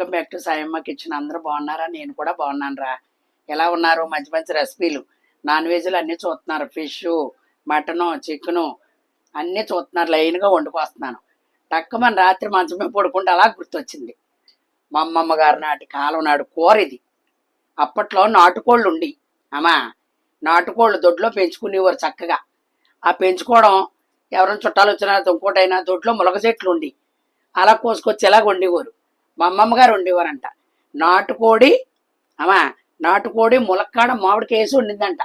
Welcome back to Sayamma kitchen. అందరూ బాగున్నారా? నేను కూడా బాగున్నాను రా ఎలా ఉన్నారు? మంచి మంచి రెసిపీలు. నాన్ వెజ్లు అన్నీ చూస్తున్నారు. ఫిష్ మటను చికెను అన్నీ చూస్తున్నారు. లైన్గా వండుకొస్తున్నాను. టక్కమని రాత్రి మంచం మీద పడుకుంటే అలా గుర్తొచ్చింది. మా అమ్మమ్మ గారు నాటి కాలం నాడు కూర ఇది అప్పట్లో నాటుకోళ్ళు ఉండి అమ్మా నాటుకోళ్ళు దొడ్లో పెంచుకునేవారు చక్కగా. ఆ పెంచుకోవడం ఎవరైనా చుట్టాలు వచ్చినా ఇంకోటైనా దొడ్లో ములగ చెట్లు ఉండి అలా కోసుకొచ్చి ఎలా వండేవారు. మా అమ్మమ్మ గారు వండేవారంట నాటుకోడి అమ్మా నాటుకోడి ములక్కాడ మామిడికాయ వేసి వండిందంట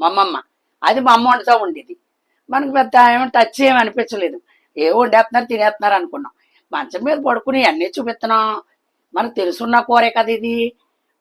మా అమ్మమ్మ. అది మా అమ్మ వండుతూ ఉండేది. మనకు పెద్ద ఏమో టచ్ ఏమి అనిపించలేదు. ఏ వండేస్తున్నారు తినేస్తున్నారు అనుకున్నాం. మంచం మీద పడుకుని అన్నీ చూపిస్తున్నాం. మనకు తెలుసున్న కూరే కదా ఇది.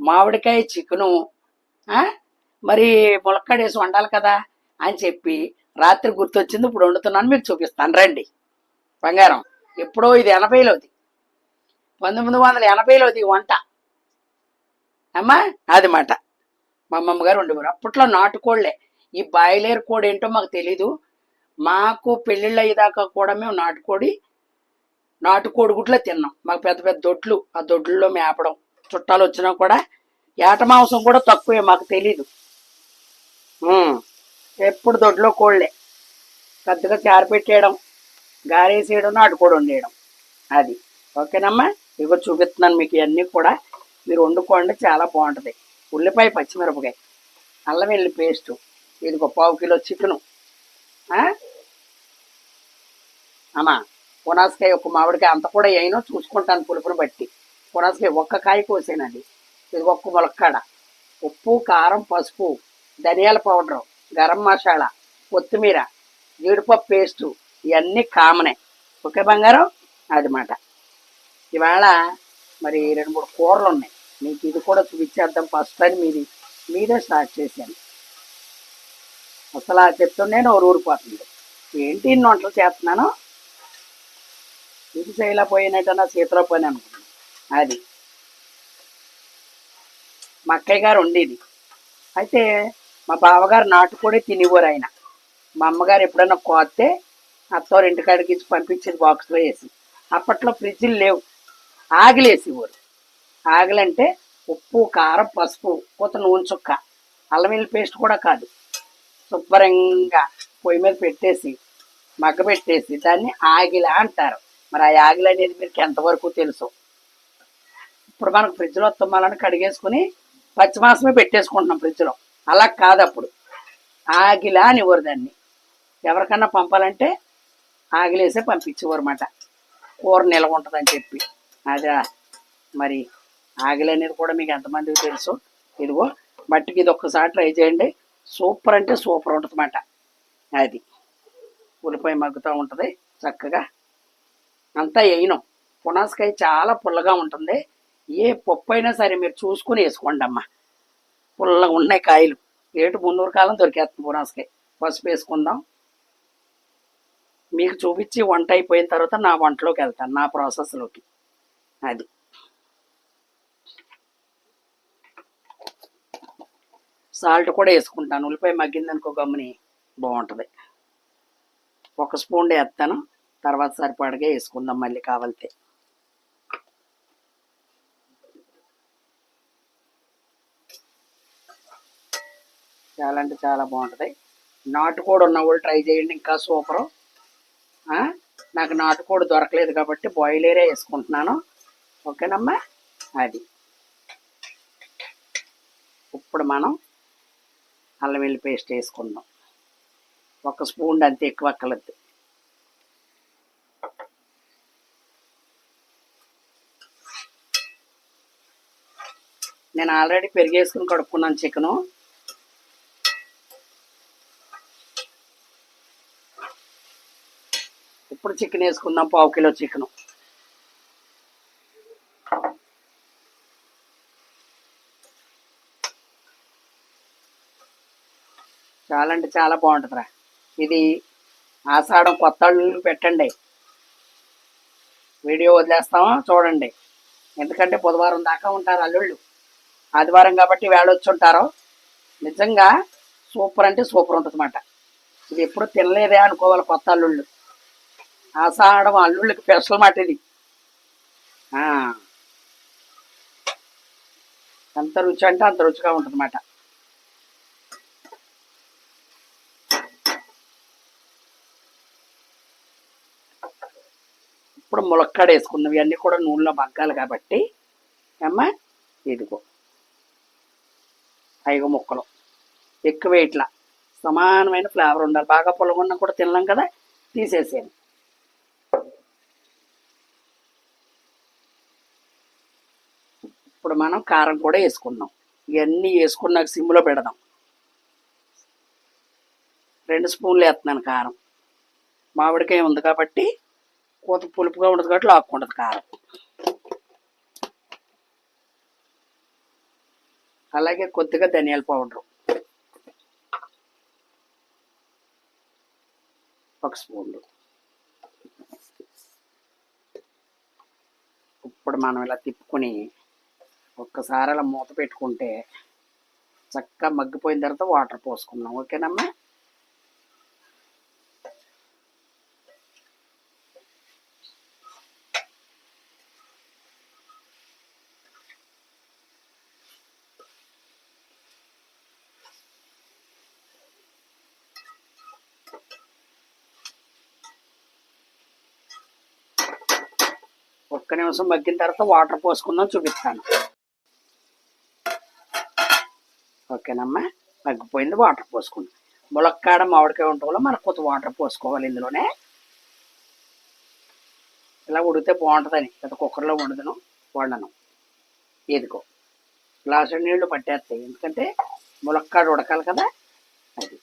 మామిడికాయ చికెను మరి ములక్కాడ వేసి వండాలి కదా అని చెప్పి రాత్రి గుర్తొచ్చింది ఇప్పుడు వండుతున్నాను మీకు చూపిస్తాను. రండి. బంగారం. ఎప్పుడో ఇది ఎనభైలోది. పంతొమ్మిది వందల ఎనభైలోది వంట. అమ్మా అది మాట. మా అమ్మమ్మ గారు ఉండేవారు. అప్పట్లో నాటుకోళ్ళే. ఈ బాయిలేరు కోడి ఏంటో మాకు తెలీదు. మాకు పెళ్ళిళ్ళు అయ్యేదాకా కూడా మేము నాటుకోడి నాటుకోడి గుడ్లే తిన్నాం. మాకు పెద్ద పెద్ద దొడ్లు. ఆ దొడ్లలో మేపడం. చుట్టాలు వచ్చినా కూడా ఏట మాంసం కూడా తక్కువే మాకు తెలీదు. ఎప్పుడు దొడ్లో కోళ్ళే పెద్దగా చారు పెట్టేయడం గారేసేయడం నాటుకోడి వండేయడం. అది. ఓకేనమ్మా? ఇగో చూపిస్తున్నాను మీకు ఇవన్నీ కూడా. మీరు వండుకోండి చాలా బాగుంటుంది. ఉల్లిపాయ పచ్చిమిరపకాయ అల్లం వెల్లి పేస్టు ఇదిగో పావు కిలో చికెను. అమ్మా పునాసకాయ ఒక మామిడికాయ అంత కూడా అయినో చూసుకుంటాను పులుపుని బట్టి. పునాసకాయ ఒక్క కాయ కోసేనండి ఇది ఒక్క ములక్కాడ. ఉప్పు కారం పసుపు ధనియాల పౌడరు గరం మసాలా కొత్తిమీర జీడిపప్పు పేస్టు ఇవన్నీ కామనే. ఓకే బంగారం? అది మాట ఇవాళ మరి రెండు మూడు కూరలు ఉన్నాయి మీకు ఇది కూడా చూపించేద్దాం. ఫస్ట్ అని మీది మీదే స్టార్ట్ చేశాను. అసలు ఆ చెప్తుండే నోరు ఊరిపోతుంది. ఏంటి ఇన్ని వంటలు చేస్తున్నాను? ఇది చేయలేకపోయినట్టన్నా చేతిలో పోయిన అనుకున్నాను అది. మా అక్కయ్య గారు ఉండేది అయితే మా బావగారు నాటుకోడి తినేవారు ఆయన. మా అమ్మగారు ఎప్పుడైనా కోస్తే అత్తవారు ఇంటికాడికి ఇచ్చి పంపించేది బాక్స్లో వేసి. అప్పట్లో ఫ్రిడ్జ్లు లేవు. ఆగిలేసేవారు ఆగిలంటే ఉప్పు కారం పసుపు కొత్త నూనె చుక్క అల్లం వెల్లి పేస్ట్ కూడా కాదు. శుభ్రంగా పొయ్యి మీద పెట్టేసి మగ్గ పెట్టేసి దాన్ని ఆగిల అంటారు. మరి ఆ ఆగిల అనేది మీకు ఎంతవరకు తెలుసు? ఇప్పుడు మనకు ఫ్రిడ్జ్లో తుమ్మాలని కడిగేసుకుని పచ్చిమాసమే పెట్టేసుకుంటున్నాం ఫ్రిడ్జ్లో. అలా కాదు అప్పుడు. ఆగిల అనివ్వరు దాన్ని. ఎవరికన్నా పంపాలంటే ఆగిలేసే పంపించేవారు అన్నమాట. కూర నిలవ ఉంటుందని చెప్పి. అదే మరి ఆగిలి అనేది కూడా మీకు ఎంతమందికి తెలుసు? ఇదిగో మట్టికి ఇది ఒక్కసారి ట్రై చేయండి. సూపర్ అంటే సూపర్ ఉంటుందన్నమాట. అది ఉల్లిపాయ మగ్గుతూ ఉంటుంది చక్కగా. అంతా వేయను. పునాసకాయ చాలా పుల్లగా ఉంటుంది. ఏ పప్పు అయినా సరే మీరు చూసుకుని వేసుకోండి అమ్మ. పుల్లగా ఉన్నాయి కాయలు. ఏటు మున్నూరు కాలం దొరికేస్తుంది పునాసకాయ. పసుపు వేసుకుందాం. మీకు చూపించి వంట అయిపోయిన తర్వాత నా వంటలోకి వెళ్తాను నా ప్రాసెస్లోకి అది. సాల్ట్ కూడా వేసుకుంటాను. ఉల్లిపాయ మగ్గిందనుకో గమ్ముని బాగుంటుంది. ఒక స్పూన్ వేస్తాను. తర్వాత సరిపడగా వేసుకుందాం మళ్ళీ కావాలితే. చాలా అంటే చాలా బాగుంటుంది. నాటుకోడి ఉన్న వాళ్ళు ట్రై చేయండి. ఇంకా సూపరు. నాకు నాటుకోడి దొరకలేదు కాబట్టి బాయిలరే వేసుకుంటున్నాను. ఓకేనమ్మా అది. ఇప్పుడు మనం అల్లం వెల్లి పేస్ట్ వేసుకుందాం. ఒక స్పూన్ అంతే ఎక్కువ కలద్దు నేను ఆల్రెడీ పెరిగేసుకుని కడుక్కున్నాను చికెను. ఇప్పుడు చికెన్ వేసుకుందాం పావు కిలో చికెను. చాలా అంటే చాలా బాగుంటుందిరా. ఇది ఆషాఢం కొత్త పెట్టండి. వీడియో వదిలేస్తామో? చూడండి. ఎందుకంటే బుధవారం దాకా ఉంటారు అల్లుళ్ళు. ఆదివారం కాబట్టి వేళ ఉంటారో. నిజంగా సూపర్ అంటే సూపర్ ఉంటుందన్నమాట ఇది ఎప్పుడు తినలేదే అనుకోవాలి కొత్త అల్లుళ్ళు. ఆషాఢం అల్లుళ్ళకి స్పెషల్ మాట ఇది. ఎంత రుచి అంటే అంత రుచిగా ఉంటుంది ఇప్పుడు ములక్కాడ వేసుకుందాం ఇవన్నీ కూడా నూనెలో మగ్గాలి కాబట్టి అమ్మ ఇదిగో. ఐదు ముక్కలు. ఎక్కువ ఇట్లా. సమానమైన ఫ్లేవర్ ఉండాలి. బాగా పొలగొన్నా కూడా తినలేం కదా? తీసేసాను ఇప్పుడు మనం కారం కూడా వేసుకుందాం. ఇవన్నీ వేసుకున్నాక సిమ్లో పెడదాం. రెండు స్పూన్లు వేస్తున్నాను కారం. మామిడికాయ ఉంది కాబట్టి కూత పులుపుగా ఉండదు కాబట్టి లాక్కుంటుంది కారం. అలాగే కొద్దిగా ధనియాల పౌడరు. ఒక స్పూన్లు. ఇప్పుడు మనం ఇలా తిప్పుకొని ఒక్కసారి అలా మూత పెట్టుకుంటే చక్కగా మగ్గిపోయిన తర్వాత వాటర్ పోసుకున్నాం ఓకేనమ్మా? ఒక్క నిమిషం మగ్గిన తర్వాత వాటర్ పోసుకుందాం చూపిస్తాను. ఓకేనమ్మా? మగ్గిపోయింది వాటర్ పోసుకుందాం. ములక్కాడ మామిడికాయ ఉంటాం మనకు కొత్త వాటర్ పోసుకోవాలి ఇందులోనే. ఇలా ఉడితే బాగుంటుందని గత కుక్కర్లో వండుదను వండను. ఏదికో గ్లాసు నీళ్ళు పట్టేస్తాయి. ఎందుకంటే ములక్కాడ ఉడకాలి కదా అది.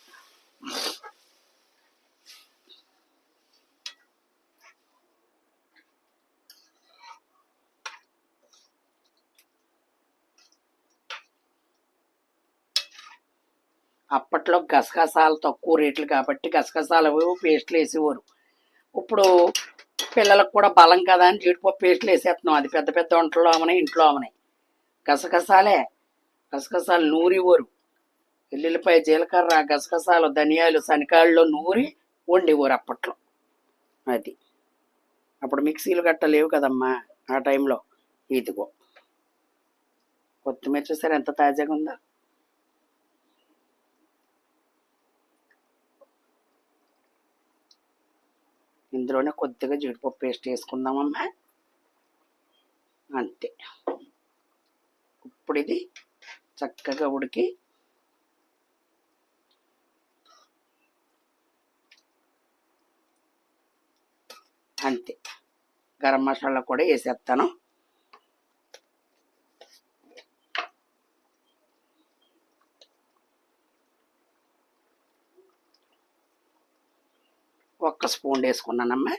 అప్పట్లో గసగసాలు తక్కువ రేట్లు కాబట్టి గసగసాలు పేస్ట్లు వేసేవారు. ఇప్పుడు పిల్లలకు కూడా బలం కదా అని జీడిపప్పు పేస్ట్లు వేసేస్తున్నాం. అది పెద్ద పెద్ద వంటల్లో అమని ఇంట్లో అమని గసగసాలే. గసగసాలు నూరివ్వరు ఎల్లుల్లిపాయ జీలకర్ర గసగసాలు ధనియాలు శనకాయల్లో నూరి వండేవారు అప్పట్లో. అది. అప్పుడు మిక్సీలు గట్టలేవు కదమ్మా ఆ టైంలో. ఇదిగో. కొత్తిమీర చూసారు ఎంత తాజాగా ఉందో ఇందులోనే కొద్దిగా జీడిపప్పు పేస్ట్ వేసుకుందామమ్మా అంతే. ఇప్పుడు ఇది చక్కగా ఉడికి అంతే. గరం మసాలా కూడా వేసేస్తాను. ఒక్క స్పూన్ వేసుకున్నానమ్మా.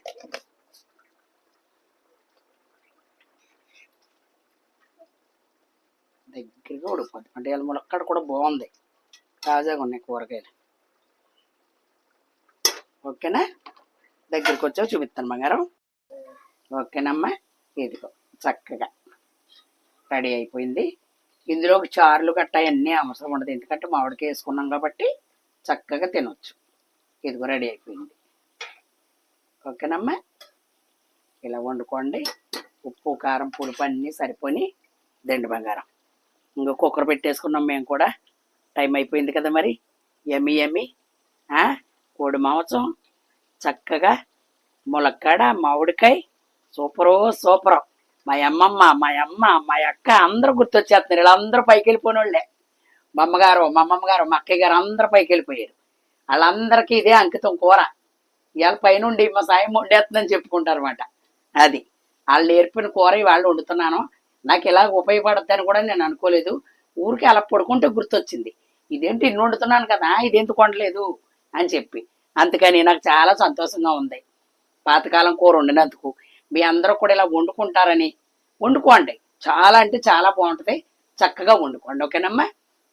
దగ్గరగా ఉడిపోద్ది అంటే ఇలా ములక్కడ కూడా బాగుంది. తాజాగా ఉన్నాయి కూరగాయలు. ఓకేనా? దగ్గరికి వచ్చావు చూపిస్తాను బంగారం. ఓకేనమ్మా? ఇదిగో చక్కగా రెడీ అయిపోయింది. ఇందులోకి చారులు గట్ట అన్నీ అవసరం ఉండదు. ఎందుకంటే మామిడికి వేసుకున్నాం కాబట్టి చక్కగా తినొచ్చు. ఇదిగో రెడీ అయిపోయింది. ఓకేనమ్మా? ఇలా వండుకోండి. ఉప్పు కారం పులుపు అన్నీ సరిపోని దండి బంగారం. ఇంకా కుక్కర్ పెట్టేసుకున్నాం మేము కూడా. టైం అయిపోయింది కదా మరి. ఎమ్మి ఎమ్మి కోడి మాంసం. చక్కగా ములక్కాడ మామిడికాయ. Super super. మా అమ్మమ్మ మా అమ్మ మా అక్క అందరూ గుర్తొచ్చేస్తున్నారు. వీళ్ళందరూ పైకి వెళ్ళిపోయిన వాళ్ళే మా అమ్మగారు మా అమ్మమ్మగారు మా అక్కయ్య గారు అందరూ పైకి వెళ్ళిపోయారు. వాళ్ళందరికీ ఇదే అంకితం కూర. ఇవాళ పైనుండి మా సాయం వండేస్తుందని చెప్పుకుంటారు అనమాట అది. వాళ్ళు నేర్పిన కూర వాళ్ళు వండుతున్నాను. నాకు ఇలా ఉపయోగపడద్దని కూడా నేను అనుకోలేదు. ఊరికి అలా పడుకుంటే గుర్తొచ్చింది. ఇదేంటి ఇన్ని వండుతున్నాను కదా ఇది వండలేదు అని చెప్పి. అందుకని నాకు చాలా సంతోషంగా ఉంది. పాతకాలం కూర వండినందుకు. మీ అందరూ కూడా ఇలా వండుకుంటారని వండుకోండి. చాలా అంటే చాలా బాగుంటుంది. చక్కగా వండుకోండి. ఓకేనమ్మా?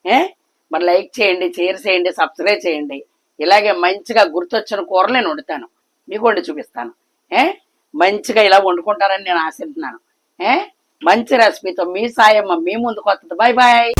ఏ? మరి లైక్ చేయండి షేర్ చేయండి సబ్స్క్రైబ్ చేయండి. ఇలాగే మంచిగా గుర్తొచ్చిన కూరలు నేను వండుతాను. మీకు వండి చూపిస్తాను. ఏ? మంచిగా ఇలా వండుకుంటారని నేను ఆశిస్తున్నాను. ఏ? మంచి రెసిపీతో మీ సాయమ్మ మీ ముందుకు వస్తుంది. Bye bye